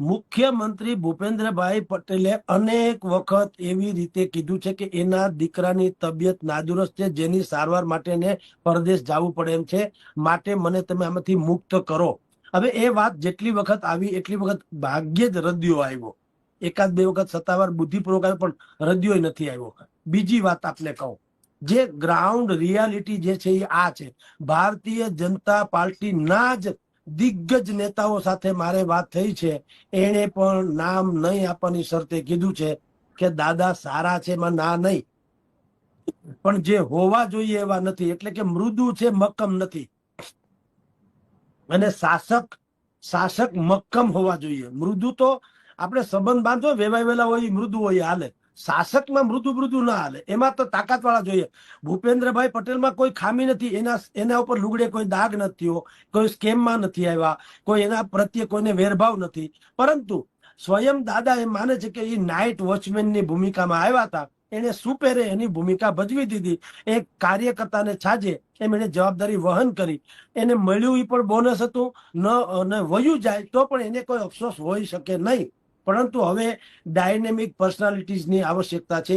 મુખ્યમંત્રી ભૂપેન્દ્રભાઈ પટેલે અનેક વખત એવી રીતે કીધું છે કે એના દીકરાની તબિયત નાદુરસ્ત છે, જેની સારવાર માટે એને પરદેશ જવું પડે એમ છે. માટે મને તમે આમાંથી મુક્ત કરો. હવે એ વાત જેટલી વખત આવી, એટલી વખત ભાગ્યે જ રદિયો આવ્યો. એકાદ બે વખત સત્તાવાર બુદ્ધિપૂર્વક આવ્યો, પણ રદિયો નથી આવ્યો. બીજી વાત આપને કહું. જે ગ્રાઉન્ડ રિયાલિટી જે છે એ આ છે. ભારતીય જનતા પાર્ટીના જ દિગ્ગજ નેતાઓ સાથે મારે વાત થઈ છે. એણે પણ નામ નહીં આપવાની શરતે કીધું છે કે દાદા સારા છે, એમાં ના નહીં. પણ જે હોવા જોઈએ એવા નથી. એટલે કે મૃદુ છે, મક્કમ નથી. અને શાસક શાસક મક્કમ હોવા જોઈએ. મૃદુ તો આપણે સંબંધ બાંધો વેવાયેલા હોય ઈ મૃદુ હોય હાલે. શાસકમાં મૃદુ મૃદુ ના હાલે. એમાં તો તાકાત વાળા જોઈએ. ભૂપેન્દ્રભાઈ પટેલમાં કોઈ ખામી નથી. એના એના ઉપર લુગડે કોઈ દાગ નથી કોઈ સ્કેમમાં નથી આવ્યા. કોઈ એના પ્રત્યે કોઈને વેરભાવ નથી. પરંતુ સ્વયં દાદા એ માને છે કે એ નાઇટ વોચમેનની ભૂમિકામાં આવ્યા હતા. એને સુપેરે એની ભૂમિકા ભજવી દીધી. એક કાર્યકર્તાને છાજે એમ એને જવાબદારી વહન કરી. એને મળ્યું એ પણ બોનસ હતું. ન વયું જાય તો પણ એને કોઈ અફસોસ હોઈ શકે નહીં. પરંતુ હવે ડાયનેમિક પર્સનાલિટીઝની આવશ્યકતા છે.